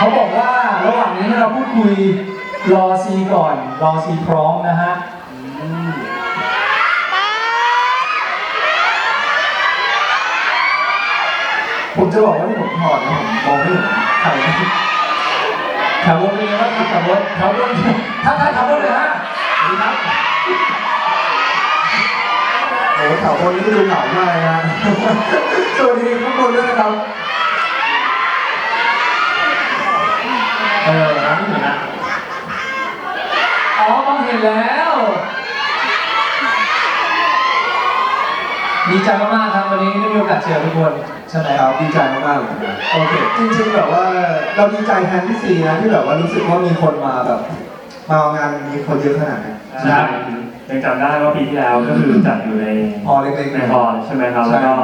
เขาบอกว่าระหว่างนี้ให้เราพูดคุยรอซีก่อน รอซีพร้อมนะฮะอืมผมจะบอกว่าที่ผมถอดนะผมมองไม่เห็นใครถามวนเป็นไงบ้างครับถามวนถามวนถ้าถ้าถามวนเลยฮะสวัสดีครับโอ้โหแถวคนนี้ดูเหงามากเลยนะ สวัสดีทุกคนด้วยนะครับ เออร้านนี้เหมือนนะ อ๋อมองเห็นแล้ว ดีใจมากๆครับวันนี้ได้มีโอกาสเจอทุกคนใช่ไหมครับดีใจมากๆเลยนะโอเค จริงๆแบบว่าเราดีใจแทนพี่ซีนะที่แบบว่ารู้สึกว่ามีคนมาแบบมาเอางานมีคนเยอะขนาดนี้ใช่ยังจำได้ว่าปีที่แล้วก็คือจัดอยู่ในพอเล็กๆในนะ ฮอลล์ใช่ไหมครับ ใช่ แล้วก็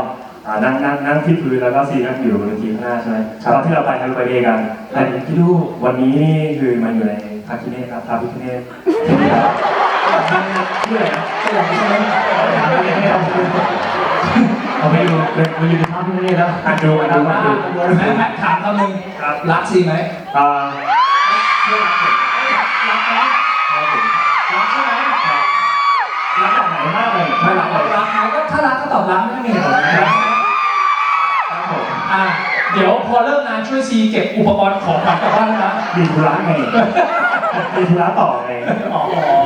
อ่านั่งนั่งนั่งที่พื้นแล้วก็ซีนั่งอยู่บนเวทีข้างหน้าใช่ไหมครับตอนที่เราไปทำไปเดย์กันแต่พี่ดูวันนี้นี่คือมันอยู่ในพาคิเน่ครับพาพิคเน่ชื่ออะไรนะก็อย่างนี้ใช่ไหมเอาไปดูมันอยู่ในภาพพิคเน่แล้วอ่านดูอ่านดูอ่านดูแม่แม่ถามคำหนึ่งครับรักซีไหมอ่ารักไหมรักใช่ไหมรักแบบไหนมากเลยไม่รักรักรักไหมก็ถ้ารักก็ตอบรักไม่มีเหตุผล อเลิกงานช่วยซีเก็บอุปกรณ์ของขวัญกลับบ้านแล้วนะมีธุระไงมีธุระต่อไงอ๋อ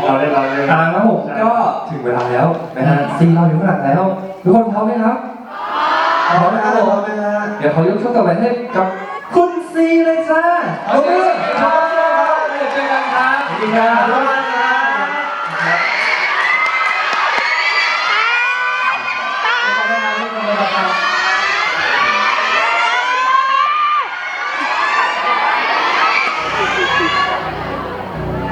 เราเล่นเราเล่นอ่าครับผมก็ถึงเวลาแล้วนะฮะซีเราอยู่ข้างหลังแล้ว ทุกคนพร้อมไหมครับพร้อมนะพร้อมนะฮะเดี๋ยวขอยกช่วงต่อไปให้กับคุณซีเลยจ้าโอเคชอบชอบครับเจอกันครับสวัสดีครับ